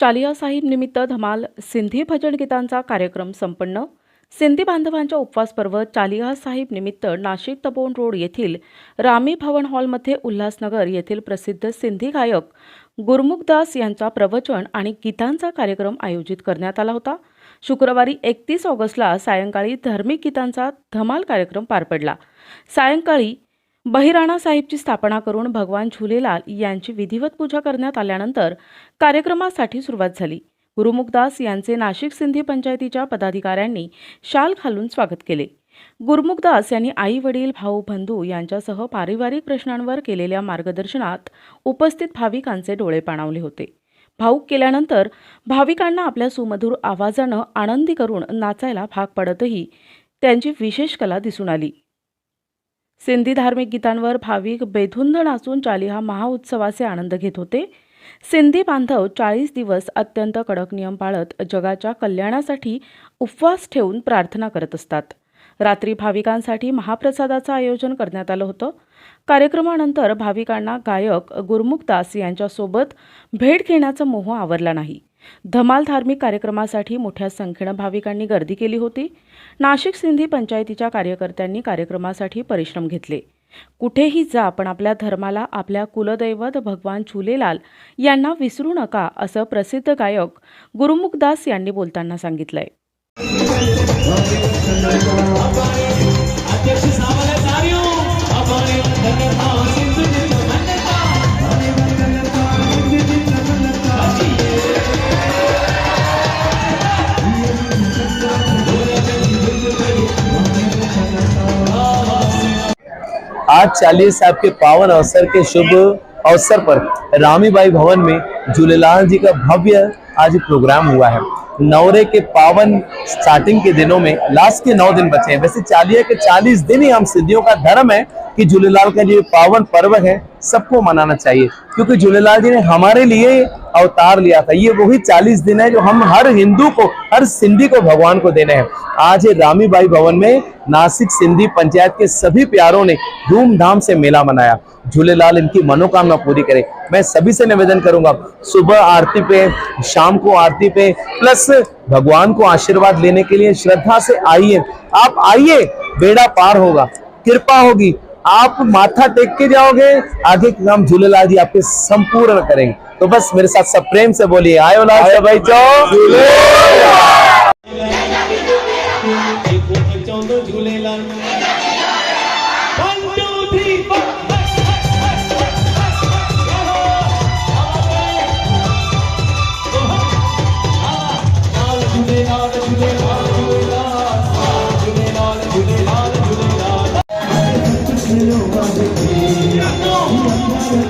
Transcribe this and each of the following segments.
चालिया साहिब निमित्त धमाल सिंधी भजन गीतांचा कार्यक्रम संपन्न. सिंधी बांधवांच्या उपवास पर्व चालिया साहिब निमित्त नाशिक तपोवन रोड येथील रामी भवन हॉलमध्ये उल्हासनगर येथील प्रसिद्ध सिंधी गायक गुरमुखदास यांचा प्रवचन आणि गीतांचा कार्यक्रम आयोजित करण्यात आला होता. शुक्रवारी एकतीस ऑगस्टला सायंकाळी धार्मिक गीतांचा धमाल कार्यक्रम पार पडला. सायंकाळी बहिराणा साहिबची स्थापना करून भगवान झुलेलाल यांची विधिवत पूजा करण्यात आल्यानंतर कार्यक्रमासाठी सुरुवात झाली. गुरुमुखदास यांचे नाशिक सिंधी पंचायतीच्या पदाधिकाऱ्यांनी शाल घालून स्वागत केले. गुरुमुखदास यांनी आई वडील भाऊ बंधू यांच्यासह पारिवारिक प्रश्नांवर केलेल्या मार्गदर्शनात उपस्थित भाविकांचे डोळे पाणावले होते. भाऊक केल्यानंतर भाविकांना आपल्या सुमधुर आवाजानं आनंदी करून नाचायला भाग पडतही त्यांची विशेष कला दिसून आली. सिंधी धार्मिक गीतांवर भाविक बेधुंद नाचून चालिहा महाउत्सवाचे आनंद घेत होते. सिंधी बांधव चाळीस दिवस अत्यंत कडक नियम पाळत जगाच्या कल्याणासाठी उपवास ठेवून प्रार्थना करत असतात. रात्री भाविकांसाठी महाप्रसादाचं आयोजन करण्यात आलं होतं. कार्यक्रमानंतर भाविकांना गायक गुरमुखदास यांच्यासोबत भेट घेण्याचा मोह आवरला नाही. धमाल धार्मिक कार्यक्रमासाठी मोठ्या संख्येनं भाविकांनी गर्दी केली होती. नाशिक सिंधी पंचायतीच्या कार्यकर्त्यांनी कार्यक्रमासाठी परिश्रम घेतले. कुठेही जा पण आपल्या धर्माला आपल्या कुलदैवत भगवान झुलेलाल यांना विसरू नका असं प्रसिद्ध गायक गुरुमुखदास यांनी बोलताना सांगितलंय. आज चालीस साहब के पावन अवसर के शुभ अवसर पर रामीबाई भवन में झूलेलाल जी का भव्य आज प्रोग्राम हुआ है। नवरे के पावन स्टार्टिंग के दिनों में, लास्ट के नौ दिन बचे हैं। वैसे चालिया के चालीस दिन ही हम सिद्धियों का धर्म है कि झूलेलाल का जो पावन पर्व है, सबको मनाना चाहिए। क्योंकि झूलेलाल जी ने हमारे लिए अवतार लिया था। ये वही चालीस दिन है जो हम हर हिंदू को, हर सिंधी को भगवान को देने हैं। आज ये रामीबाई भवन में नासिक सिंधी पंचायत के सभी प्यारों ने धूमधाम से मेला मनाया। झूलेलाल इनकी मनोकामना पूरी करे। मैं सभी से निवेदन करूँगा, सुबह आरती पे, शाम को आरती पे, प्लस भगवान को आशीर्वाद लेने के लिए श्रद्धा से आइए। आप आइए, बेड़ा पार होगा। कृपा होगी आप माथा टेक के जाओगे, आगे नाम झूलेलाल जी आपके संपूर्ण करेंगे। तो बस मेरे साथ सब प्रेम से बोलिए आयो लाल आयो भाई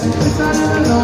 Thank you.